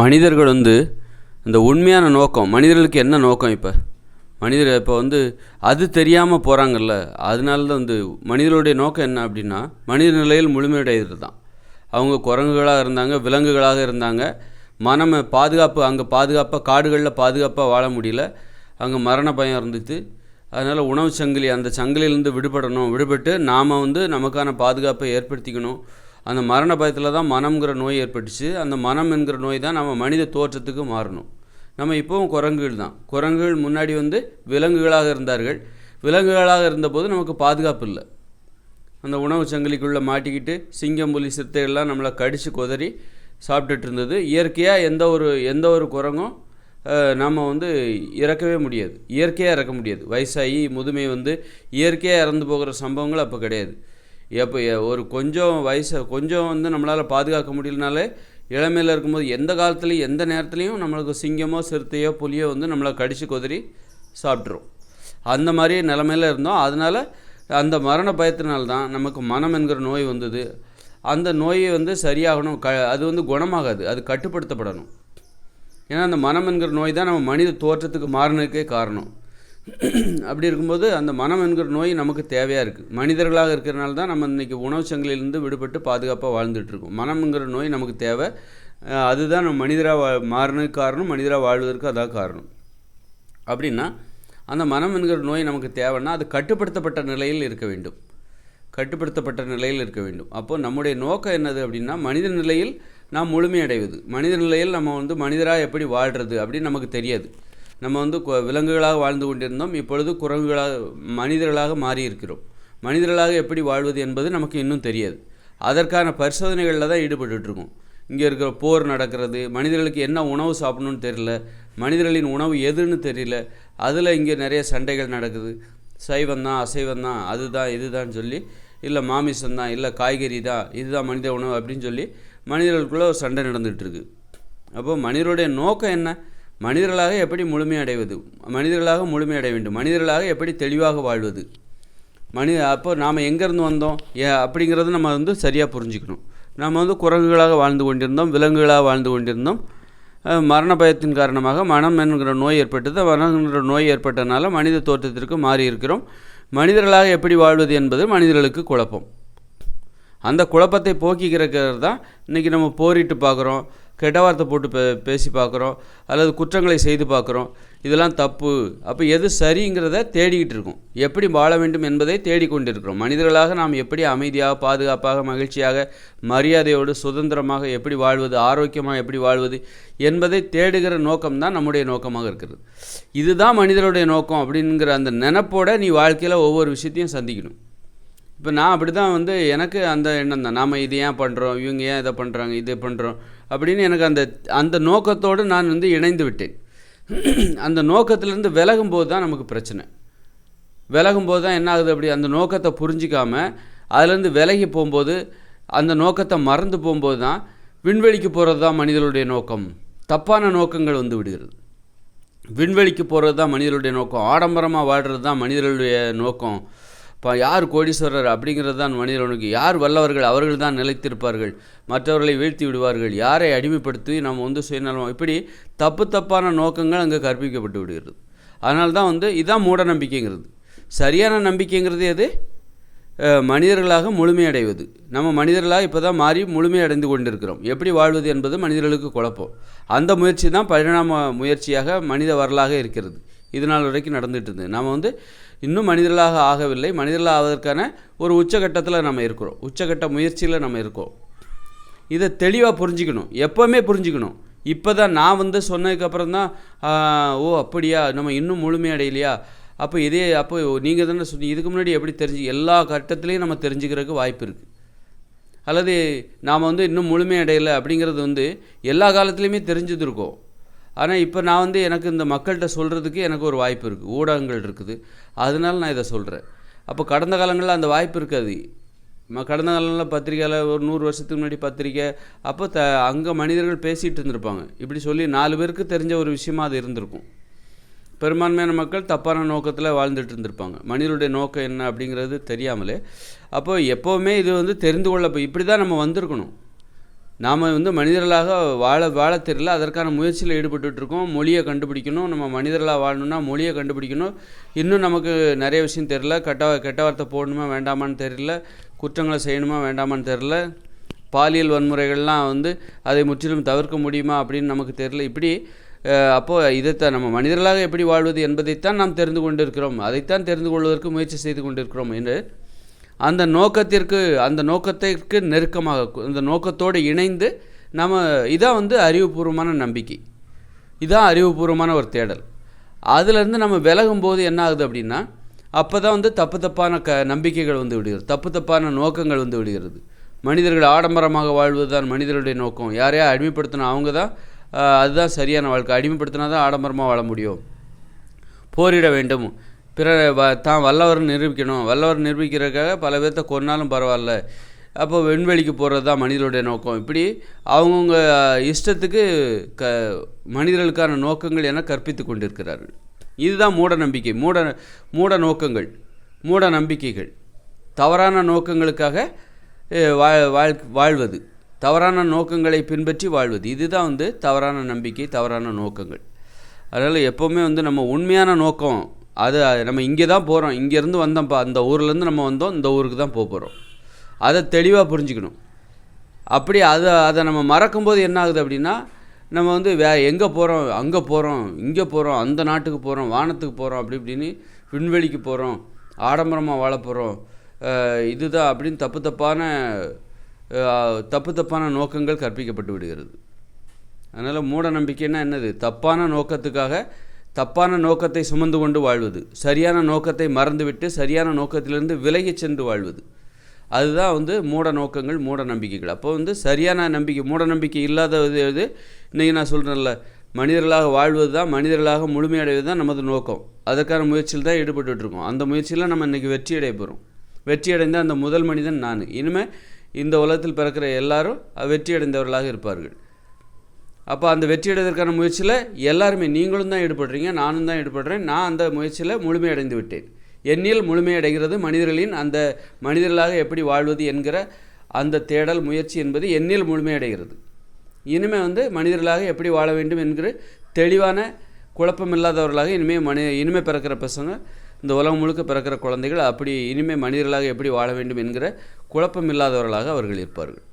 மனிதர்கள் வந்து இந்த உண்மையான நோக்கம் மனிதர்களுக்கு என்ன நோக்கம் இப்போ? மனிதர் இப்போ வந்து அது தெரியாமல் போகிறாங்கல்ல அதனால தான் வந்து மனிதர்களுடைய நோக்கம் என்ன அப்படின்னா மனித நிலையில் முழுமையடைகிறது தான் அவங்க குரங்குகளாக இருந்தாங்க விலங்குகளாக இருந்தாங்க மனம் பாதுகாப்பு அங்கே பாதுகாப்பாக காடுகளில் பாதுகாப்பாக வாழ முடியல அங்கே மரண பயம் இருந்துச்சு. அதனால் உணவு சங்கிலி அந்த சங்கிலியிலேருந்து விடுபடணும் விடுபட்டு நாம் வந்து நமக்கான பாதுகாப்பை ஏற்படுத்திக்கணும். அந்த மரண பயத்தில் தான் மனம்ங்கிற நோய் ஏற்பட்டுச்சு. அந்த மனம் என்கிற நோய் தான் நம்ம மனித தோற்றத்துக்கு மாறணும். நம்ம இப்போவும் குரங்குகள் தான். குரங்குகள் முன்னாடி வந்து விலங்குகளாக இருந்தார்கள். விலங்குகளாக இருந்தபோது நமக்கு பாதுகாப்பு இல்லை. அந்த உணவு சங்கிலிக்குள்ளே மாட்டிக்கிட்டு சிங்கம் புலி சிறுத்தைகள்லாம் நம்மளை கடித்து கொதறி சாப்பிட்டுட்டு இருந்தது. இயற்கையாக எந்த ஒரு எந்த ஒரு குரங்கும் நாம் நம்ம வந்து இறக்கவே முடியாது. இயற்கையாக இறக்க முடியாது. வயசாகி முதுமை வந்து இயற்கையாக இறந்து போகிற சம்பவங்கள் அப்போ கிடையாது. எப்போ ஒரு கொஞ்சம் வயசு கொஞ்சம் வந்து நம்மளால் பாதுகாக்க முடியலனாலே இளமையில் இருக்கும்போது எந்த காலத்துலேயும் எந்த நேரத்துலையும் நம்மளுக்கு சிங்கமோ சிறுத்தையோ புலியோ வந்து நம்மளை கடித்து குதறி சாப்பிட்ரும் அந்த மாதிரி நிலமையில இருந்தோம். அதனால் அந்த மரண பயத்தினால்தான் நமக்கு மனம் என்கிற நோய் வந்தது. அந்த நோயை வந்து சரியாகணும். க அது வந்து குணமாகாது. அது கட்டுப்படுத்தப்படணும். ஏன்னா அந்த மனம் என்கிற நோய் தான் நம்ம மனித தோற்றத்துக்கு மாறினதுக்கே காரணம். அப்படி இருக்கும்போது அந்த மனம் என்கிற நோய் நமக்கு தேவையாக இருக்குது மனிதர்களாக இருக்கிறனால தான் நம்ம இன்றைக்கி உணவு சங்கிலிருந்து விடுபட்டு பாதுகாப்பாக வாழ்ந்துட்டுருக்கோம் மனம்ங்கிற நோய் நமக்கு தேவை. அதுதான் நம்ம மனிதராக வா மாறினதுக்கு காரணம் மனிதராக வாழ்வதற்கு அதான் காரணம். அப்படின்னா அந்த மனம் என்கிற நோய் நமக்கு தேவைன்னா அது கட்டுப்படுத்தப்பட்ட நிலையில் இருக்க வேண்டும். கட்டுப்படுத்தப்பட்ட நிலையில் இருக்க வேண்டும். அப்போது நம்முடைய நோக்கம் என்னது அப்படின்னா மனித நிலையில் நாம் முழுமையடைவது. மனித நிலையில் நம்ம வந்து மனிதராக எப்படி வாழ்கிறது அப்படின்னு நமக்கு தெரியாது. நம்ம வந்து விலங்குகளாக வாழ்ந்து கொண்டிருந்தோம். இப்பொழுது குரங்குகளாக மனிதர்களாக மாறி இருக்கிறோம் மனிதர்களாக எப்படி வாழ்வது என்பது நமக்கு இன்னும் தெரியாது. அதற்கான பரிசோதனைகளில் தான் ஈடுபட்டுருக்கோம் இருக்கோம் இங்கே இருக்கிற போர் நடக்கிறது மனிதர்களுக்கு என்ன உணவு சாப்பிடணும்னு தெரியல மனிதர்களின் உணவு எதுன்னு தெரியல அதில் இங்கே நிறைய சண்டைகள் நடக்குது. சைவம் தான் அசைவம் தான் அதுதான் இதுதான் சொல்லி இல்லை மாமிசம் தான் இல்லை காய்கறி தான் இதுதான் மனித உணவு அப்படின்னு சொல்லி மனிதர்களுக்குள்ளே ஒரு சண்டை நடந்துகிட்ருக்கு அப்போது மனிதருடைய நோக்கம் என்ன? மனிதர்களாக எப்படி முழுமையடைவது? மனிதர்களாக முழுமையடைய வேண்டும். மனிதர்களாக எப்படி தெளிவாக வாழ்வது? மனித அப்போ நாம் எங்கேருந்து வந்தோம்? ஏ அப்படிங்கிறது நம்ம வந்து சரியாக புரிஞ்சுக்கணும். நம்ம வந்து குரங்குகளாக வாழ்ந்து கொண்டிருந்தோம் விலங்குகளாக வாழ்ந்து கொண்டிருந்தோம். மரண பயத்தின் காரணமாக மனம் என்கிற நோய் ஏற்பட்டது. மனம் என்கிற நோய் ஏற்பட்டனால மனித தோற்றத்திற்கு மாறி இருக்கிறோம். மனிதர்களாக எப்படி வாழ்வது என்பது மனிதர்களுக்கு குழப்பம். அந்த குழப்பத்தை போக்கிக்கிறக்கிறது தான் இன்றைக்கி நம்ம போரிட்டு பார்க்குறோம். கெட்ட வார்த்தை போட்டு பே பேசி பார்க்குறோம் அல்லது குற்றங்களை செய்து பார்க்குறோம் இதெல்லாம் தப்பு. அப்போ எது சரிங்கிறத தேடிக்கிட்டு இருக்கோம். எப்படி வாழ வேண்டும் என்பதை தேடிக்கொண்டிருக்கிறோம். மனிதர்களாக நாம் எப்படி அமைதியாக பாதுகாப்பாக மகிழ்ச்சியாக மரியாதையோடு சுதந்திரமாக எப்படி வாழ்வது ஆரோக்கியமாக எப்படி வாழ்வது என்பதை தேடுகிற நோக்கம் தான் நம்முடைய நோக்கமாக இருக்கிறது. இதுதான் மனிதருடைய நோக்கம் அப்படிங்கிற அந்த நினப்போட நீ வாழ்க்கையில் ஒவ்வொரு விஷயத்தையும் சந்திக்கணும். இப்போ நான் அப்படி தான் வந்து எனக்கு அந்த எண்ணம் தான். நாம் இது ஏன் பண்ணுறோம் இவங்க ஏன் இதை பண்ணுறாங்க இது பண்ணுறோம் அப்படின்னு எனக்கு அந்த அந்த நோக்கத்தோடு நான் வந்து இணைந்து விட்டேன். அந்த நோக்கத்திலேருந்து விலகும் போது தான் நமக்கு பிரச்சனை. விலகும் போது தான் என்ன ஆகுது அப்படி? அந்த நோக்கத்தை புரிஞ்சிக்காமல் அதுலேருந்து விலகி போகும்போது அந்த நோக்கத்தை மறந்து போகும்போது தான் விண்வெளிக்கு போகிறது தான் மனிதர்களுடைய நோக்கம். தப்பான நோக்கங்கள் வந்து விடுகிறது. விண்வெளிக்கு போகிறது தான் மனிதனுடைய நோக்கம். ஆடம்பரமாக வாழ்கிறது தான் மனிதர்களுடைய நோக்கம். இப்போ யார் கோடீஸ்வரர் அப்படிங்கிறது தான் மனிதர்களுக்கு யார் வல்லவர்கள் அவர்கள் தான் நிலைத்திருப்பார்கள். மற்றவர்களை வீழ்த்தி விடுவார்கள். யாரை அடிமைப்படுத்தி நம்ம வந்து சுயநலம் இப்படி தப்பு தப்பான நோக்கங்கள் அங்கே கற்பிக்கப்பட்டு விடுகிறது. அதனால தான் வந்து இதான் மூட நம்பிக்கைங்கிறது. சரியான நம்பிக்கைங்கிறது எது? மனிதர்களாக முழுமையடைவது. நம்ம மனிதர்களாக இப்போ தான் மாறி முழுமையடைந்து கொண்டிருக்கிறோம். எப்படி வாழ்வது என்பது மனிதர்களுக்கு குழப்பம். அந்த முயற்சி தான் பரிணாம முயற்சியாக மனித வரலாக இருக்கிறது. இது நாள் வரைக்கும் நடந்துகிட்டு இருந்தது. நம்ம வந்து இன்னும் மனிதர்களாக ஆகவில்லை. மனிதர்களாக ஆவதற்கான ஒரு உச்சகட்டத்தில் நம்ம இருக்கிறோம். உச்சகட்ட முயற்சியில் நம்ம இருக்கோம். இதை தெளிவாக புரிஞ்சுக்கணும். எப்போவுமே புரிஞ்சுக்கணும். இப்போ தான் நான் வந்து சொன்னதுக்கப்புறம் தான் ஓ அப்படியா? நம்ம இன்னும் முழுமையடையிலையா அப்போ இதே அப்போ நீங்கள் தானே சொன்னீங்க. இதுக்கு முன்னாடி எப்படி தெரிஞ்சு எல்லா கட்டத்துலேயும் நம்ம தெரிஞ்சுக்கிறதுக்கு வாய்ப்பு இருக்குது அல்லது நாம் வந்து இன்னும் முழுமையடையலை அப்படிங்கிறது வந்து எல்லா காலத்துலேயுமே தெரிஞ்சது இருக்கோம் ஆனால் இப்போ நான் வந்து எனக்கு இந்த மக்கள்கிட்ட சொல்கிறதுக்கு எனக்கு ஒரு வாய்ப்பு இருக்குது ஊடகங்கள் இருக்குது. அதனால நான் இதை சொல்கிறேன் அப்போ கடந்த காலங்களில் அந்த வாய்ப்பு இருக்காது. ம கடந்த காலங்களில் பத்திரிக்கையில் ஒரு நூறு வருஷத்துக்கு முன்னாடி பத்திரிக்கை அப்போ த அங்கே மனிதர்கள் பேசிகிட்டு இருந்திருப்பாங்க. இப்படி சொல்லி நாலு பேருக்கு தெரிஞ்ச ஒரு விஷயமா அது இருந்திருக்கும். பெரும்பான்மையான மக்கள் தப்பான நோக்கத்தில் வாழ்ந்துட்டு இருந்திருப்பாங்க. மனிதனுடைய நோக்கம் என்ன அப்படிங்கிறது தெரியாமலே. அப்போ எப்போவுமே இது வந்து தெரிந்து கொள்ள இப்படி தான் நம்ம வந்திருக்கணும். நாம் வந்து மனிதர்களாக வாழ வாழ தெரியல. அதற்கான முயற்சியில் ஈடுபட்டுருக்கோம் இருக்கோம் மொழியை கண்டுபிடிக்கணும். நம்ம மனிதர்களாக வாழணும்னா மொழியை கண்டுபிடிக்கணும். இன்னும் நமக்கு நிறைய விஷயம் தெரில கெட்ட கெட்ட வார்த்தை போடணுமா வேண்டாமான்னு தெரியல. குற்றங்களை செய்யணுமா வேண்டாமான்னு தெரில பாலியல் வன்முறைகள்லாம் வந்து அதை முற்றிலும் தவிர்க்க முடியுமா அப்படின்னு நமக்கு தெரில இப்படி அப்போது இதைத்தான் நம்ம மனிதர்களாக எப்படி வாழ்வது என்பதைத்தான் நாம் தெரிந்து கொண்டிருக்கிறோம். அதைத்தான் தெரிந்து கொள்வதற்கு முயற்சி செய்து கொண்டிருக்கிறோம் என்று அந்த நோக்கத்திற்கு அந்த நோக்கத்திற்கு நெருக்கமாக அந்த நோக்கத்தோடு இணைந்து நம்ம இதான் வந்து அறிவுபூர்வமான நம்பிக்கை. இதான் அறிவுபூர்வமான ஒரு தேடல். அதுலேருந்து நம்ம விலகும் போது என்ன ஆகுது அப்படின்னா அப்போ தான் வந்து தப்பு தப்பான க நம்பிக்கைகள் வந்து விடுகிறது. தப்பு தப்பான நோக்கங்கள் வந்து விடுகிறது. மனிதர்கள் ஆடம்பரமாக வாழ்வது தான் மனிதர்களுடைய நோக்கம். யாரையா அடிமைப்படுத்தினா அவங்க தான் அதுதான் சரியான வாழ்க்கை. அடிமைப்படுத்தினா தான் ஆடம்பரமாக வாழ முடியும். போரிட வேண்டும். பிற வ- தான் வல்லவர் நிரூபிக்கணும். வல்லவர் நிரூபிக்கிறதுக்காக பல பேர்த்த கொன்னாலும் பரவாயில்ல. அப்போ விண்வெளிக்கு போகிறது தான் மனிதனுடைய நோக்கம். இப்படி அவங்கவுங்க இஷ்டத்துக்கு க மனிதர்களுக்கான நோக்கங்கள் என கற்பித்து கொண்டிருக்கிறார்கள். இதுதான் மூட நம்பிக்கை. மூட மூட நோக்கங்கள். மூட நம்பிக்கைகள். தவறான நோக்கங்களுக்காக வா வாழ் வாழ்வது. தவறான நோக்கங்களை பின்பற்றி வாழ்வது. இதுதான் வந்து தவறான நம்பிக்கை தவறான நோக்கங்கள். அதனால் எப்போவுமே வந்து நம்ம உண்மையான நோக்கம் அது நம்ம இங்கே தான் போகிறோம். இங்கேருந்து வந்தோம்ப்பா அந்த ஊர்லேருந்து நம்ம வந்தோம். இந்த ஊருக்கு தான் போக போகிறோம். அதை தெளிவாக புரிஞ்சுக்கணும். அப்படி அதை அதை நம்ம மறக்கும்போது என்ன ஆகுது அப்படின்னா நம்ம வந்து வே எங்கே போகிறோம் அங்கே போகிறோம் இங்கே போகிறோம் அந்த நாட்டுக்கு போகிறோம் வானத்துக்கு போகிறோம் அப்படி இப்படின்னு விண்வெளிக்கு போகிறோம் ஆடம்பரமாக வாழ போகிறோம். இதுதான் அப்படின்னு தப்பு தப்பான தப்பு தப்பான நோக்கங்கள் கற்பிக்கப்பட்டு விடுகிறது. அதனால் மூட நம்பிக்கைன்னா என்னது? தப்பான நோக்கத்துக்காக தப்பான நோக்கத்தை சுமந்து கொண்டு வாழ்வது சரியான நோக்கத்தை மறந்துவிட்டு சரியான நோக்கத்திலிருந்து விலகிச் சென்று வாழ்வது. அதுதான் வந்து மூட நோக்கங்கள் மூட நம்பிக்கைகள். அப்போ வந்து சரியான நம்பிக்கை மூட நம்பிக்கை இல்லாதது இது இன்றைக்கி நான் சொல்கிறேன்ல மனிதர்களாக வாழ்வது தான் மனிதர்களாக முழுமையடைவது தான் நமது நோக்கம். அதற்கான முயற்சியில் தான் ஈடுபட்டுருக்கோம் இருக்கோம் அந்த முயற்சியில் நம்ம இன்றைக்கி வெற்றி அடைய போகிறோம் வெற்றி அடைந்த அந்த முதல் மனிதன் நான். இனிமேல் இந்த உலகத்தில் பிறக்கிற எல்லாரும் வெற்றி அடைந்தவர்களாக இருப்பார்கள். அப்போ அந்த வெற்றி அடைவதற்கான முயற்சியில் எல்லாருமே நீங்களும் தான் ஈடுபடுறீங்க நானும் தான் ஈடுபடுறேன். நான் அந்த முயற்சியில் முழுமையடைந்து விட்டேன். எண்ணில் முழுமையடைகிறது மனிதர்களின் அந்த மனிதர்களாக எப்படி வாழ்வது என்கிற அந்த தேடல் முயற்சி என்பது எண்ணில் முழுமையடைகிறது. இனிமேல் வந்து மனிதர்களாக எப்படி வாழ வேண்டும் என்கிற தெளிவான குழப்பமில்லாதவர்களாக இனிமேல் மனி இனிமேல் பிறக்கிற பசங்க இந்த உலகம் முழுக்க பிறக்கிற குழந்தைகள் அப்படி இனிமேல் மனிதர்களாக எப்படி வாழ வேண்டும் என்கிற குழப்பமில்லாதவர்களாக அவர்கள் இருப்பார்கள்.